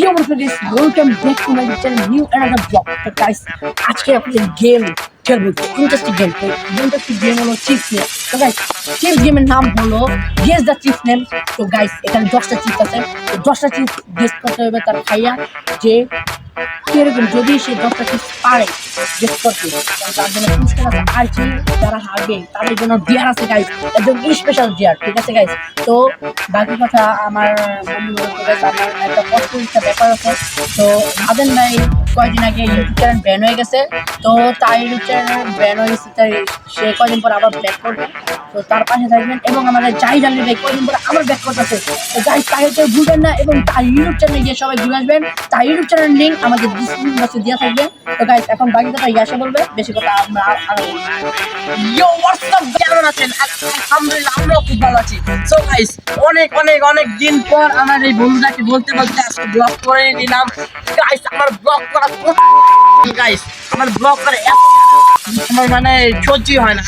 Yo, what's up, guys? Welcome back to my channel, new another vlog. তো guys, আজকে আপনাদের game খেলব। Interesting game interesting game হলো chips name তো guys chips গেমের নাম হলো গেস দ্য চিপস নেম তো গাইস এখানে দশটা চিপস আছে। তো দশটা চিপস গেস করতে হবে তার খাইয়া যে কীরকম যদি সে দশটা পারে গেস করতে, তার জন্য পুরস্কার আছে। আর যে যারা হারবে, তাদের জন্য ডিয়ার আছে গাইস একদম স্পেশাল ডিয়ার ঠিক আছে গাইস তো বাকি কথা আমার একটা কষ্ট একটা ব্যাপার আছে। তো ভাবেন ভাই কয়দিন আগে ইউটিউব চ্যানেল ব্যান হয়ে গেছে। তো তাই ইউটিউব চ্যানেল ব্যান হয়ে গেছে, তাই সে কয়দিন পর আবার ব্যাক করবে। তো তার পাশে থাকবেন এবং আমাদের যাই জানলে ভাই কয়দিন পর আবার ব্যাক করতেছে। তো যাই তাই ভুলবেন না এবং তার ইউটিউব চ্যানেলে গিয়ে সবাই ঘুরে আসবেন। তার ইউটিউব চ্যানেল লিঙ্ক আমাদের ডিসক্রিপশন দেওয়া থাকবে। তো গাইস এখন বাকি কথা ইয়াসে বলবে। বেশি কথা আমরা আর ইয়ো হোয়াটসঅ্যাপ কেমন আছেন? আলহামদুলিল্লাহ, আমরাও খুব ভালো আছি। সো গাইস অনেক অনেক অনেক দিন পর আমার এই বন্ধুটাকে বলতে বলতে আজকে ব্লগ করে নিলাম। গাইস আমার ব্লগ করা গাইস আমার ব্লগ করে এত আমার মানে সহ্যই হয় না।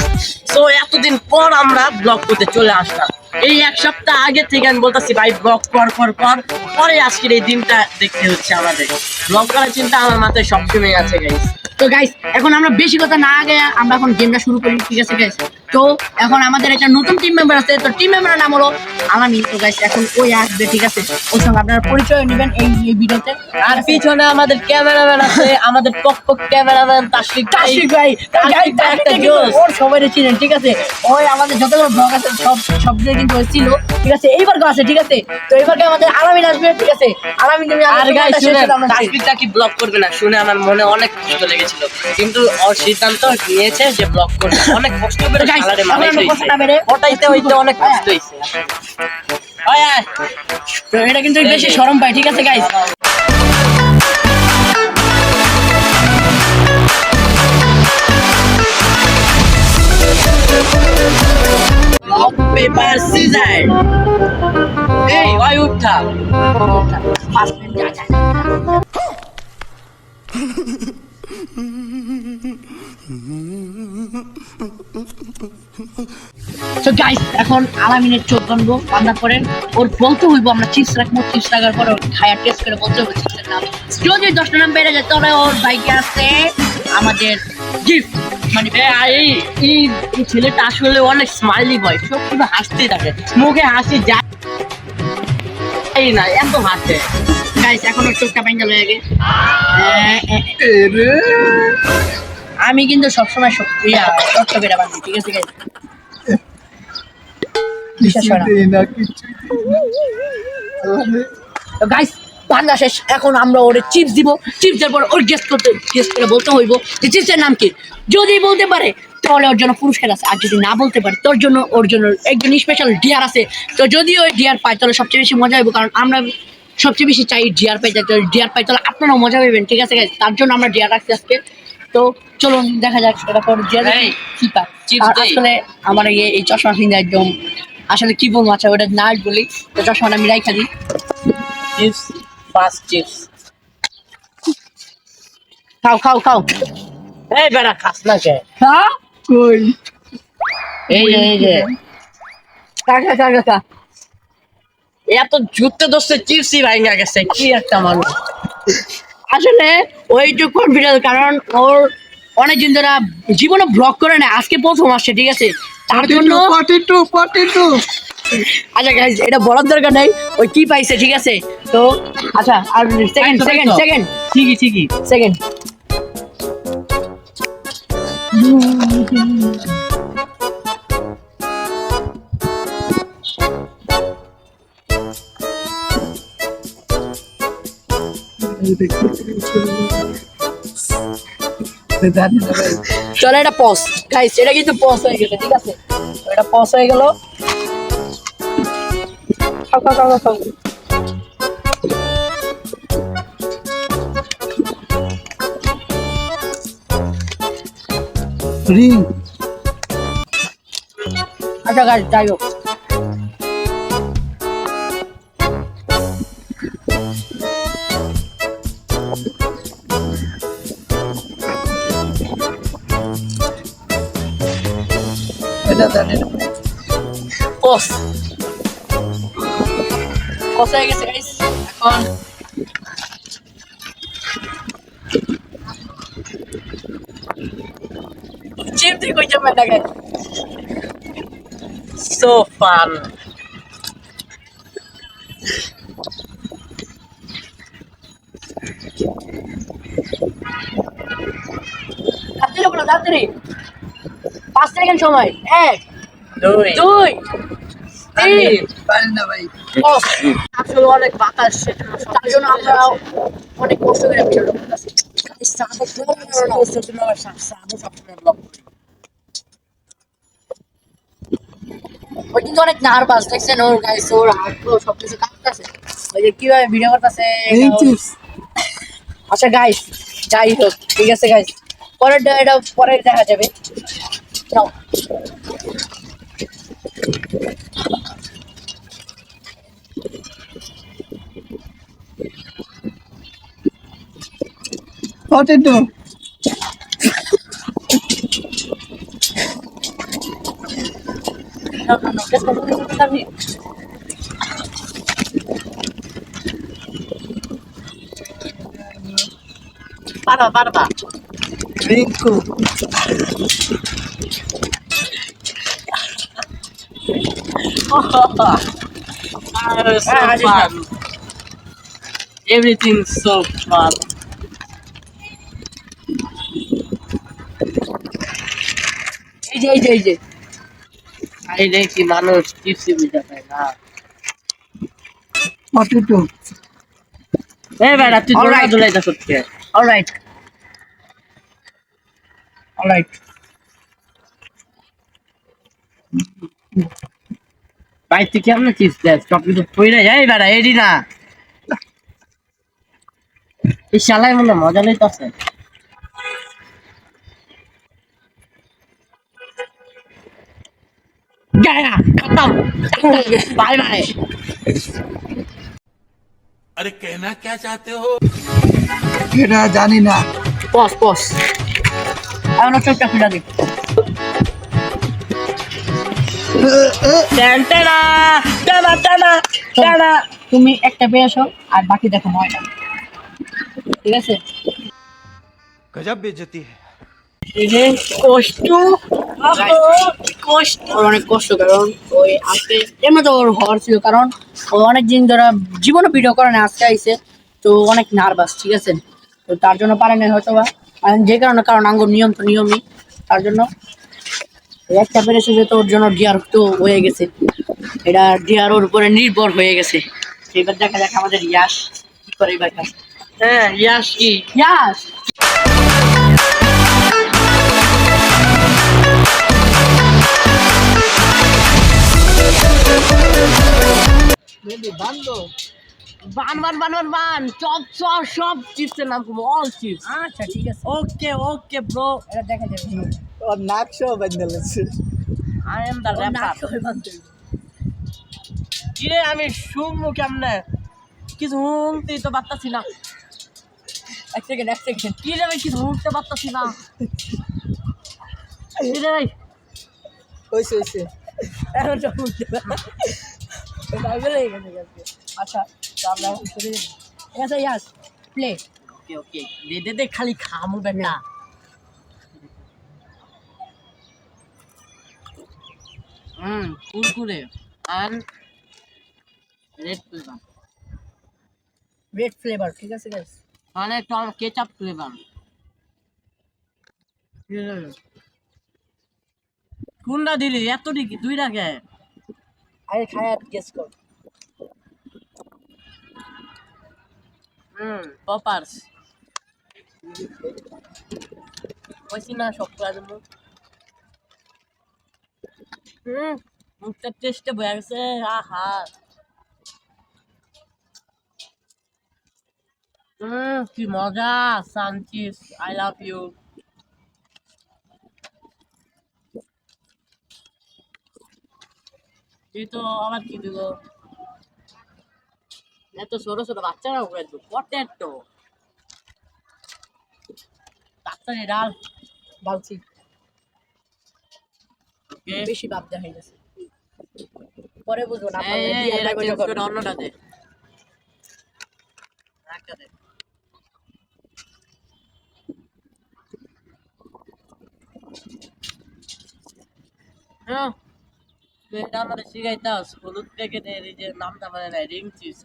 সো এতদিন পর আমরা ব্লগ করতে চলে আসলাম। এই এক সপ্তাহ আগে থেকে আমি বলতেছি, ভাই ব্লগ কর কর কর। পরে আজকের এই দিনটা দেখতে হচ্ছে আমাদের। ব্লগ করার চিন্তা আমার মাথায় সবসময় আছে গাইস তো গাইস এখন আমরা বেশি কথা না আগে আমরা এখন গেমটা শুরু করি, ঠিক আছে গাইস তো এখন আমাদের একটা নতুন টিম মেম্বার আছে তো টিম মেম্বারের নাম হলো তো গাইস এখন ওই আসবে ঠিক আছে? ওর সঙ্গে আপনারা পরিচয় নেবেন এই এই ভিডিওতে আর পিছনে আমাদের ক্যামেরাম্যান আছে আমাদের ক্যামেরাম্যান ভাই। তাশফিক ভাই একটা জোস। ওর সবাই চিনেন ঠিক আছে? ওই আমাদের যতগুলো ব্লগ আছে সব সব দিয়ে কিন্তু ছিল ঠিক আছে? এইবার কেউ আছে ঠিক আছে? তো এইবারকে আমাদের আলামিন আসবে ঠিক আছে? আলামিন তুমি আর গাই শেষ শুনে। কি ব্লক করবে না? শুনে আমার মনে অনেক কষ্ট লেগেছিল। কিন্তু ওর সিদ্ধান্ত নিয়েছে যে ব্লক করবে। অনেক কষ্ট করে হইতে অনেক কষ্ট এটা কিন্তু বেশি শরম পায় ঠিক আছে গাইস পেপার সিজার এই ওই উঠা। ফার্স্ট যা যা তো গাইস এখন আলামিনের চোখ বানবো বান্ধার পরে ওর বলতে হইব, আমরা চিপস রাখব, চিপস রাখার পরে খায়া টেস্ট করে বলতে হবে চিপসের নাম যদি দশটা নাম বেড়ে যায়, তাহলে ওর বাইকে আছে আমাদের গিফট মানে এই এই ছেলেটা আসলে অনেক স্মাইলি বয় সব সময় হাসতেই থাকে। মুখে হাসি যায় না এত হাসে। গাইস এখন ওর চোখটা হয়ে গে আমি কিন্তু সবসময় সব- ইয়া রক্ত বেড়া ঠিক আছে গাইস তো গাইস শেষ। এখন আমরা ওরে চিপস দিব। চিপস দেওয়ার পর ওর গেস্ট করতে গেস্ট করে বলতে হইব যে চিপসের নাম কি? যদি বলতে পারে তাহলে ওর জন্য পুরস্কার আছে। আর যদি না বলতে পারে তোর জন্য ওর জন্য একজন স্পেশাল ডিয়ার আছে। তো যদি ওই ডিয়ার পায় তাহলে সবচেয়ে বেশি মজা হবে কারণ আমরা সবচেয়ে বেশি চাই ডিয়ার পাই যাতে ডিয়ার পাই তাহলে আপনারাও মজা পাবেন ঠিক আছে তার জন্য আমরা ডিয়ার রাখছি আজকে। তো চলুন দেখা যাক সেটা পর ডিয়ার কি। আসলে আমার এই এই চশমা কিনে একদম আসলে কি বলব আচ্ছা ওটা না বলি তো চশমাটা আমি রাইখা দিই। চিপস ফার্স্ট চিপস খাও খাও খাও। এই বেড়া খাস না কে? হ্যাঁ? কই এই যে এই যে। কাকা কাকা এত জুতে দোষে চিপসই ভাঙা গেছে কি একটা মানুষ। আসলে ওইটুকু কনফিডেন্স কারণ ওর অনেকদিন ধরে জীবনে ব্লগ করে না আজকে প্রথম আসছে ঠিক আছে? তার জন্য আচ্ছা গাইজ এটা বলার দরকার নাই ওই কি পাইছে ঠিক আছে? তো আচ্ছা আর সেকেন্ড সেকেন্ড সেকেন্ড ঠিকই ঠিকই। সেকেন্ড চলো এটা পজ গাইস এটা কিন্তু পজ হয়ে গেছে ঠিক আছে? এটা পজ হয়ে গেল। খাও খাও খাও খাও, খাও। আচ্ছা গাইস যাই হোক। kelihatannya. Kos. Kos saya guys guys. On Jim tuh gue cuman guys? So fun. Three. সময়। এক দুই দুই তিন। আসলে অনেক বাতাস তার জন্য আমরা অনেক কষ্ট করে ভিডিওটা করতেছি। সাদা সাধু সবসময় ব্লগ ওই কিন্তু অনেক নার্ভাস দেখছেন ওর গাইস ওর হাত পা সব কিছু কাঁপতেছে। ওই যে কীভাবে ভিডিও করতেছে আচ্ছা গাইস যাই হোক ঠিক আছে গাইস পরের এটা পরে দেখা যাবে। নাও। পটেটো নাও নাও নাও টেস্ট করতে করতে পারবি পারবা পারবা Rinku Ah, so Ah, fun. Everything's so fun. এই যে এই যে এই যে এই দেখি মানুষ টিপসি বুঝতে পারে না পটেটো এই বেড়া তুই দোলা Alright. দোলাই দেখো কে অলরাইট অলরাইট ভাই তুই কেমন চিপস দেস সব কিছু পইরে এই বেড়া এডি না এই শালাই মনে হয় মজা লইতাছে गया खत्म बाय बाय अरे कहना क्या चाहते हो এটা জানি না পস পস এখন চোখটা খুলে দিই টেনা টেনা টেনা টেনা তুমি একটা বেয়ে আসো আর বাকি দেখো ময়না ঠিক আছে? গজব বেজতি অনেক কারণ ওই আজকে তো ওর হওয়ার ছিল কারণ ও অনেক দিন ধরে জীবনে ভিডিও করে না আজকে আইসে তো অনেক নার্ভাস ঠিক আছে? তো তার জন্য পারেন হয়তো বা যে কারণে কারণ আঙ্গুর নিয়ম তো নিয়মই তার জন্য একটা পেরেছে যে তোর জন্য ডিয়ার তো হয়ে গেছে। এটা ডিয়ার ওর উপরে নির্ভর হয়ে গেছে। এবার দেখা যাক আমাদের ইয়াস কি করে এবার হ্যাঁ ইয়াস কি? ইয়াস! বান বান বান বান বান চপ চপ সব চিপসের নাম করব অল চিপস আচ্ছা ঠিক আছে। ওকে ওকে ব্রো এটা দেখা যাবে ওর নাক সহ বান্ধা লাগছে আই এম দ্য র্যাপার। কিরে আমি শুনব কেমনে? কিছু শুনতেই তো পারতাছি না। এক সেকেন্ড এক সেকেন্ড কি রে আমি কিছু শুনতে পারতাছি না। কি রে হয়েছে হয়েছে এখন তো বুঝতে পারলাম। এটা বেড়ে গেছে আজকে। আচ্ছা আমরা শুরু ইয়াস প্লে ওকে ওকে দে দে দে খালি খামু বেটা। হুম কুরকুরে আর রেড ফ্লেভার রেড ফ্লেভার ঠিক আছে গাইস মানে টম কেচাপ ফ্লেভার কোনটা দিলি? এত দিকে দুইটা কে আরে খায় আর গেস কর। হুম পপার্স কইছি না সব দেবো। হুম, মুখটা টেস্টে বয়ে গেছে, আহা। হুম, কি মজা, সানচিস, আই লাভ ইউ। তুই তো আবার কি দিল? এত ছোট ছোট বাচ্চারা উড়ে তো, পটেটো। তাড়াতাড়ি ডাল ওকে বেশি ভাবতে হয়ে গেছে। পরে বুঝব না। করে অন্যটা দে। একটা দে। হ্যাঁ শিখাইতাস হলুদ প্যাকেটের এই যে নামটা মানে নাই রিং চিপস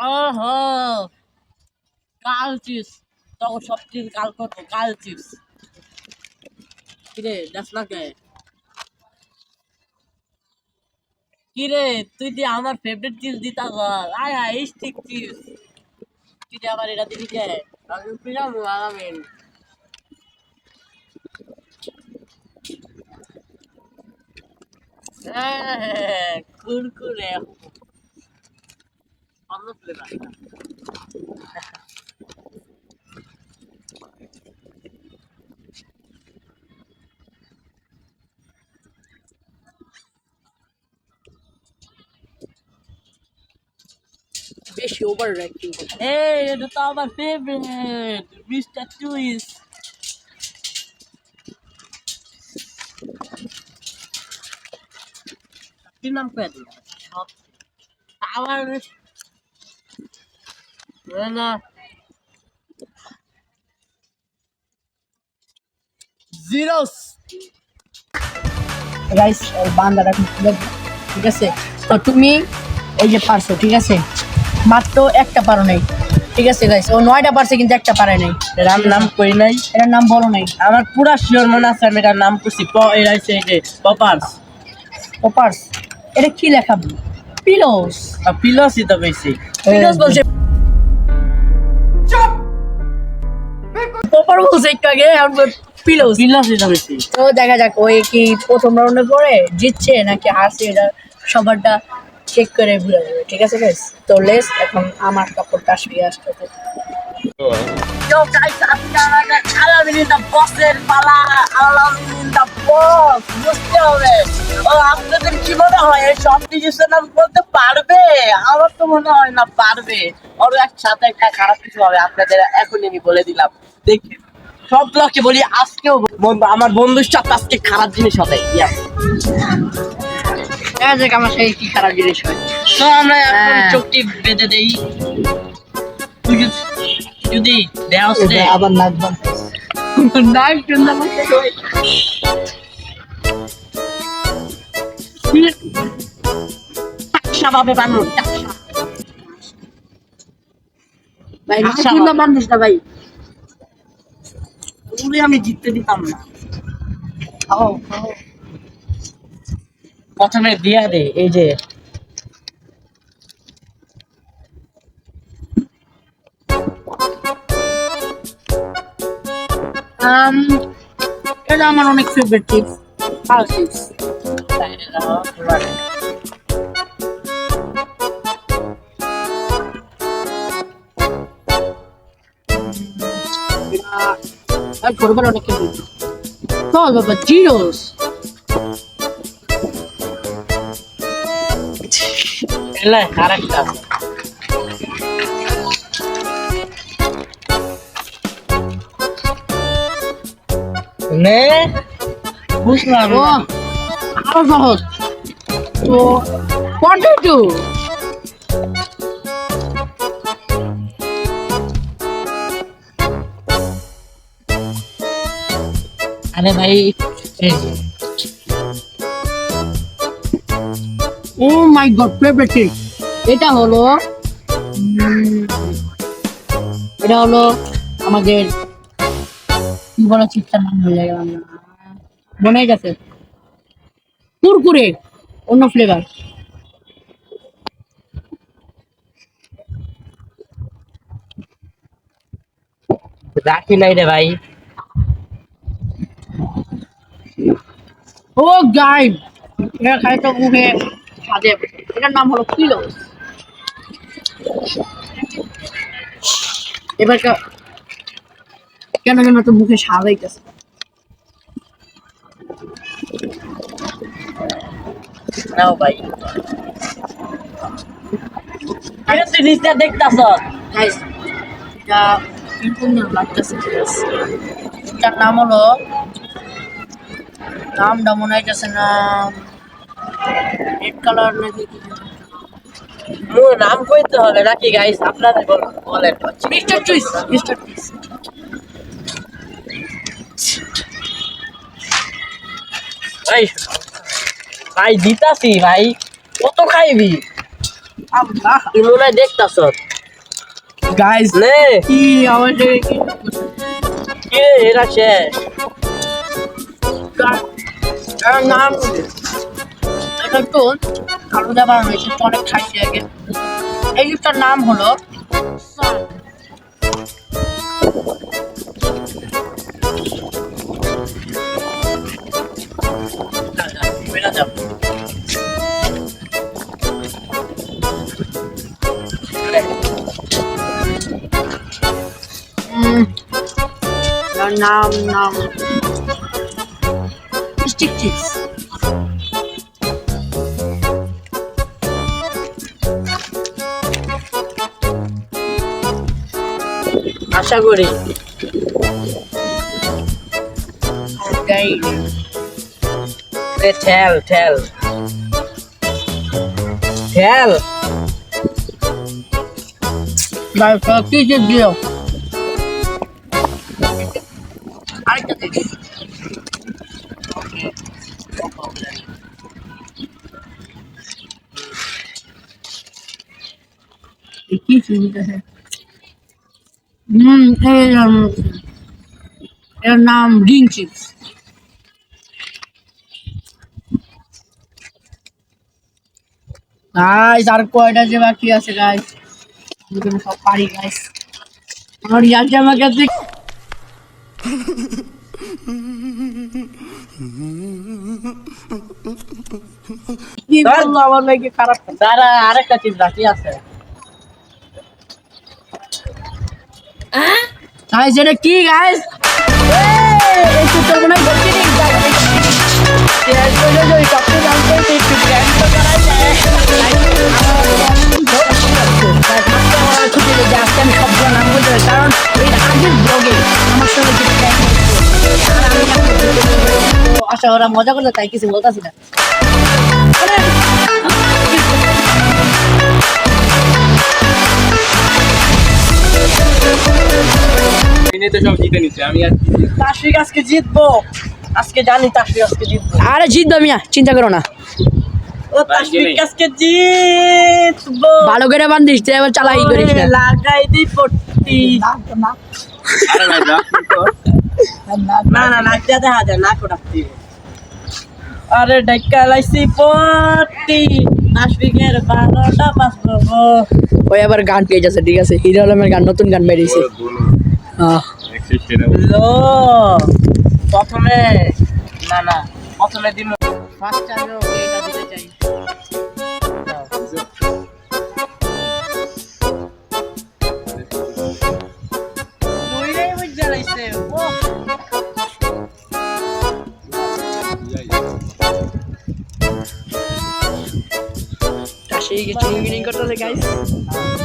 ওহো কাল চিপস। তখন সব চিপস কাল করতো কাল চিপস। কিরে দেখ না কে? কিরে তুই যে আমার ফেভারিট চিপস দিতা কর আয় আয় স্টিক চিপস। তুই যে আবার এটা দিবি কে? আমি পিলাম আগামেন হ্যাঁ, কুরকুরে অন্য ফ্লেভার বেশি ওভার র্যাঙ্কিং এই এটা তো আমার ফেভারিট মিস্টার টুইস কি নাম করে দিল সব আমার না, না জিরোস গাইস বান্দাটা সুন্দর, ঠিক আছে? তো তুমি এই যে পারছ ঠিক আছে? মাত্র একটা পারো নাই। ঠিক আছে গাইস ও নয়টা পারছে কিন্তু একটা পারে নাই। রাম নাম কই নাই। এটার নাম বলো নাই। আমার পুরা শিওর মনে আছে আমি এটার নাম করছি। প এর আছে এই যে পপার্স ওপার্স এটা কি লেখা? পিলোস পিলসই তো বেশি। পিলোস বলছে পপার বলছে একটু আগে পিলোস পিলাস এটা বেশি। তো দেখা যাক ওই কি প্রথম রাউন্ডে পরে জিতছে নাকি হারছে এটা সবারটা চেক করে ভুলে যাবে। ঠিক আছে বেশ তো লেস এখন আমার কাপড়টা আসবে আসতে Yo guys, আজকে আমাদের আলামিন ইন দ্য বসের পালা আলামিন ইন দ্য বস বুঝতে হবে ও আপনাদের কি মনে হয়? এই সব ডিসিশন নাম বলতে পারবে? আমার তো মনে হয় না পারবে। ওর একসাথে একটা খারাপ কিছু হবে আপনাদের এখনই আমি বলে দিলাম। দেখি। সব ব্লকে বলি আজকেও বন্ধু আমার বন্ধুর সাথে আজকে খারাপ জিনিস হবে। Yes. দেখা যাক আমার সেই কি খারাপ জিনিস হয়? তো আমরা এখন হ্যাঁ। চোখটি বেঁধে দেই। তুই যদি- দেওয়া আবার নাক বান না একটু না টাকসা ভাবে বানুন ভাই আচ্ছা। মানুষ না ভাই? আমি জিততে দিতাম না। প্রথমে দিয়া দে এই যে এটা আমার অনেক ফেভারিট টিপস ভালো টিপস আর ছোটবেলা অনেক খেলছি চল বাবা জিরোস এলে আরেকটা নে। বুঝলাম। আরও সহজ। তো পটেটো আরে ভাই ও মাই গড টিপ এটা হলো এটা হলো আমাদের কি বলা নাম ভুলে গেলাম না। মনে গেছে। কুরকুরে অন্য ফ্লেভার রাখি নাই রে ভাই। ও গাই এটা খাই তো মুখে সাজে এটার নাম হলো কিলো এবার কেন কেন তো মুখে স্বাদ হইতেছে নাও ভাই। আরে তুই দেখতাছ? গাইস এটা লাগতেছে এটার নাম হলো নামটা মনে হইতেছে না রেড কালার নাকি কি নাম। কইতে হবে নাকি গাইস বলুন বলেন। মিস্টার চুইস মিস্টার চুইস ভাই ভাই দিতাছি ভাই। কত খাইবি? তুই মনে হয় দেখতাছ। গাইস নে। কি আমাদের কি? এরা শেষ এর নাম? এটা একটু হয়েছে অনেক খাইছি আগে। এই লিপটার নাম হলো উম, এর নাম নাম। স্টিক চিপস আশা করি। গাইড এ ঠেল ঠেল ঠেল ভাই কি যে দিও আরেকটা দেখি কি চিনিটা है হুম এর উম, এর নাম রিং চিপস গাইস আর কয়টা যে বাকি আছে গাইস আমি সব পারি গাইস আমার ইয়ার জামা কাছে কি করল আমার মেয়েকে খারাপ? তারা আরেকটা চিজ বাকি আছে। গাইস এটা কি গাইস এই সুতোর মনে হয় বলছি নি গাইস করে যে সবকে জানতে আশা ওরা মজা করলে তাই কিছু বলতাছি না আজকে জিতবো আজকে জানি জিতবো। আরে জিতবে মিয়া, চিন্তা করো না ও তাশরিক আজকে জিতবো ভালো করে বান্ধিস তুই এবার চালাই করিস না। লাগাই দি পট্টি। না না নাক দিয়ে দেখা যায় নাক ডাকতি আরে ডাক্কা লাইছি পট্টি। তাশরিকের বারোটা পাস করব ওই আবার গান পেয়ে যাচ্ছে ঠিক আছে? হিরো আলমের গান নতুন গান বেরিয়েছে। প্রথমে না না প্রথমে দিন ফার্স্ট আমি guys.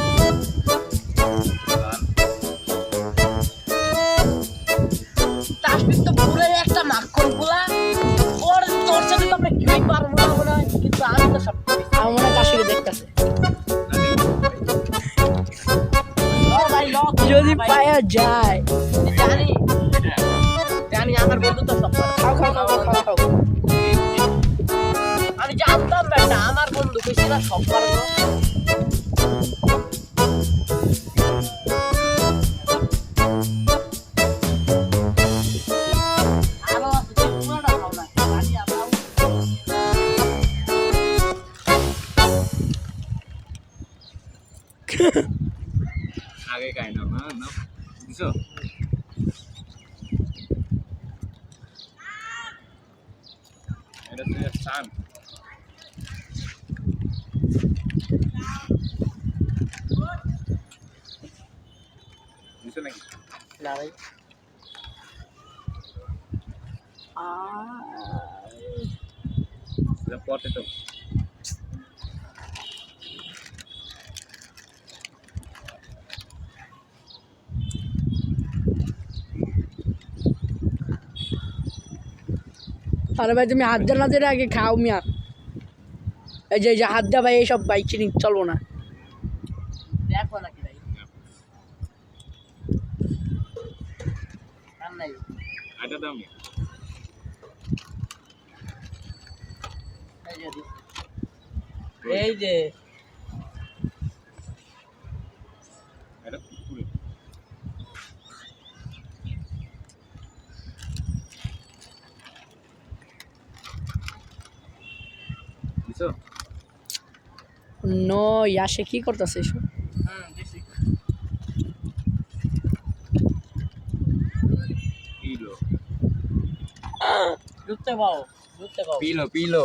পথে আরে ভাই তুমি হাত দেওয়া না দিলে আগে খাও মিয়া। এই যে এই যে হাত দেওয়া ভাই এইসব বাইক চিনি চলবো না। দেখো নাকি ভাই? আটা দাম এই যে দিছি। এই যে এটা পুরো বুঝছ নো ইয়াসে কি করতেছে এসব হুম দিছি পিলো ঢুকতে পাও ঢুকতে পাও পিলো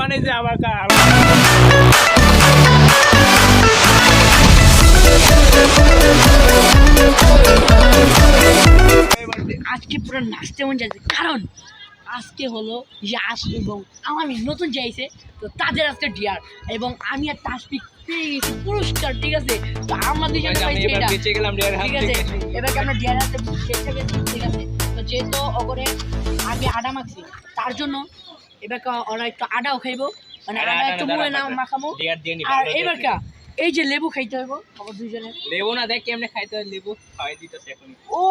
মানে যে আমার আজকে পুরো নাচতে মন যাচ্ছে কারণ আজকে হলো ইয়াস এবং আমি নতুন চাইছে তো তাদের আজকে ডিয়ার। এবং আমি আর তাসপিক পেয়ে গেছি পুরস্কার ঠিক আছে? তো আমরা দুজনে পাইছি এটা। ঠিক আছে? এবার আমরা ডিয়ার হাতে ঠিক আছে? যেহেতু ওপরে আমি আডা মাখছি তার জন্য এবার কা- ওরা একটু আডাও খাইবো। মানে আডা, একটু মুড়ে না ডিয়ার আর এবার কা এই যে লেবু খাইতে হইব আমার দুইজনে লেবু না দেখ কেমনে খাইতে হয় লেবু খাওয়াই দিতেছে এখন। ও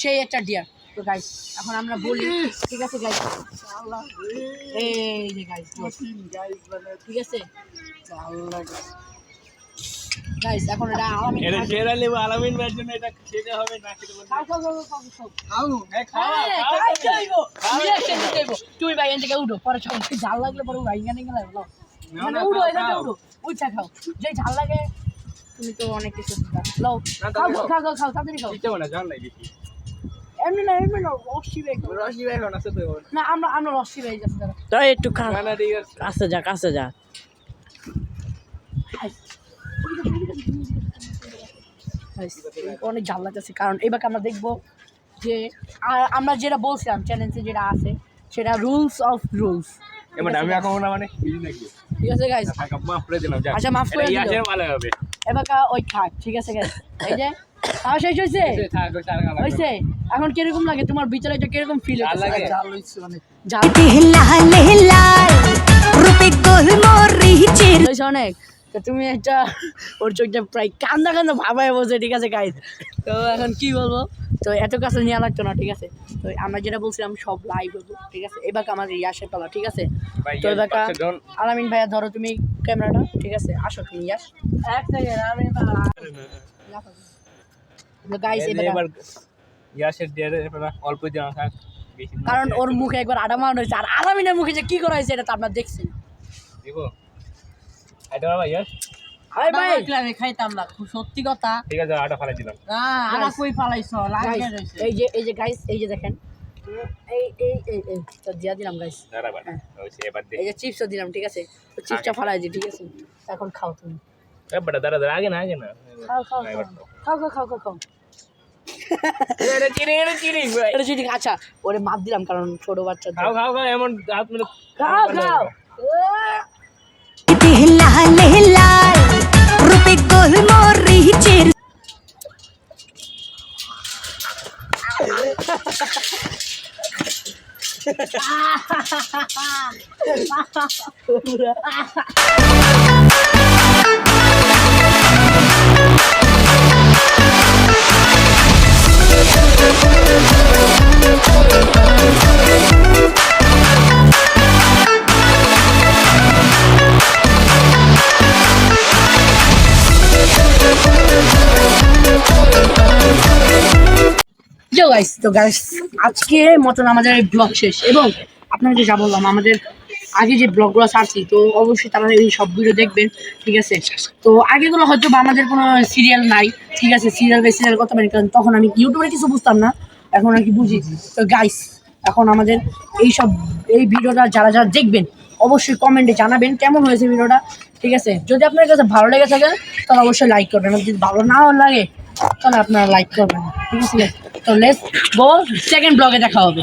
সেই একটা ডিয়ার তো গাইস এখন আমরা বলি ঠিক আছে গাইস এই যে গাইস ঠিক আছে? গাইস এখন এটা আমি এটা লেবু আলামিন ভাইয়ের জন্য এটা খেতে হবে না খেতে পারবে খাও খাও খাও খাও খাও। খাও হ্যাঁ তুমি ভাই থেকে উঠো পরে সব ঝাল লাগলে পরে ভাই এখানে গেলে। না, উঠো এখান। উঠো উঠা খাও যে ঝাল লাগে তুমি তো অনেক কিছু লাও খাও খাও খাও খাও তাড়াতাড়ি খাও। দিতে না নাই বেশি। এমনি না এমনি না রসি ভাই খাও। রসি ভাই এখন আছে তো না। আমরা আমরা রসি ভাই যাচ্ছি তাই একটু খা। কাছে যা কাছে যা। অনেক ঝাল লাগতেছে। কারণ এবার আমরা দেখব যে আমরা যেটা বলছিলাম চ্যালেঞ্জে যেটা আছে সেটা রুলস অফ রুলস এবার আমি এখন না মানে ঠিক আছে গাইস থাকা মাফ করে দিলাম আচ্ছা, মাফ করে ভালো হবে। এবার ওই খাক ঠিক আছে গাইস এই যে খাওয়া শেষ হয়েছে গালা হয়েছে এখন কীরকম লাগে? তোমার ভিতরে এটা কীরকম ফিল ঝাল লাগে? জাল হইছে অনেক। ঝাল লাল লাল রূপে হয়েছে অনেক। তো তুমি একটা ওর চোখটা প্রায় কান্দা কান্দা ভাবায় বসে ঠিক আছে গাইস তো এখন কি বলব? তো এত কাছে নেওয়া লাগতো না ঠিক আছে? তো আমরা যেটা বলছিলাম সব লাইভ হব ঠিক আছে? এবার আমাদের ইয়াসের পালা ঠিক আছে? তো এবার আলামিন ভাইয়া ধরো তুমি ক্যামেরাটা ঠিক আছে? আসো তুমি ইয়াস। এক সেকেন্ড আমি গাইস এবার এবার ইয়াসের ডিয়ারে এবার অল্প দিন থাক কারণ ওর মুখে একবার আডা মারানো হয়েছে আর আলামিনের মুখে যে কি করা হয়েছে এটা তো আপনার দেখছেন দিব ভাই। খাইতাম না খুব সত্যি কথা। ঠিক আছে আটা ফালাই দিলাম। না আনা কই ফালাইছো? লাগে রইছে এই যে এই যে গাইস এই যে দেখেন। এই এই এই এই তো দিয়া দিলাম গাইস দাঁড়া বাড়া এবার দে। এই যে চিপসও দিলাম ঠিক আছে? তো চিপসটা ফালাই দি ঠিক আছে? এখন খাও তুমি। এবার দাঁড়া দাঁড়া আগে না আগে না। খাও খাও খাও। খাও খাও আচ্ছা ওরে মাপ দিলাম কারণ ছোট বাচ্চা। খাও খাও খাও এমন হাত খাও খাও। লাল লাল রূপে গোলমরিচের যো গাইস তো গাইস আজকে মতন আমাদের ব্লগ শেষ। এবং আপনাকে যা বললাম, আমাদের আগে যে ব্লগগুলো ছাড়ছি, তো অবশ্যই তারা এই সব ভিডিও দেখবেন, ঠিক আছে? তো আগেগুলো হয়তো বা আমাদের কোনো সিরিয়াল নাই, ঠিক আছে? সিরিয়াল বাই সিরিয়াল করতে পারি কারণ তখন আমি ইউটিউবে কিছু বুঝতাম না, এখন আর কি বুঝি। তো গাইস এখন আমাদের এই সব, এই ভিডিওটা যারা যারা দেখবেন, অবশ্যই কমেন্টে জানাবেন কেমন হয়েছে ভিডিওটা ঠিক আছে? যদি আপনার কাছে ভালো লেগে থাকে, তাহলে অবশ্যই লাইক করবেন। যদি ভালো নাও লাগে তাহলে আপনারা লাইক করবেন। ঠিক আছে? তো লেস গো সেকেন্ড ব্লগে দেখা হবে।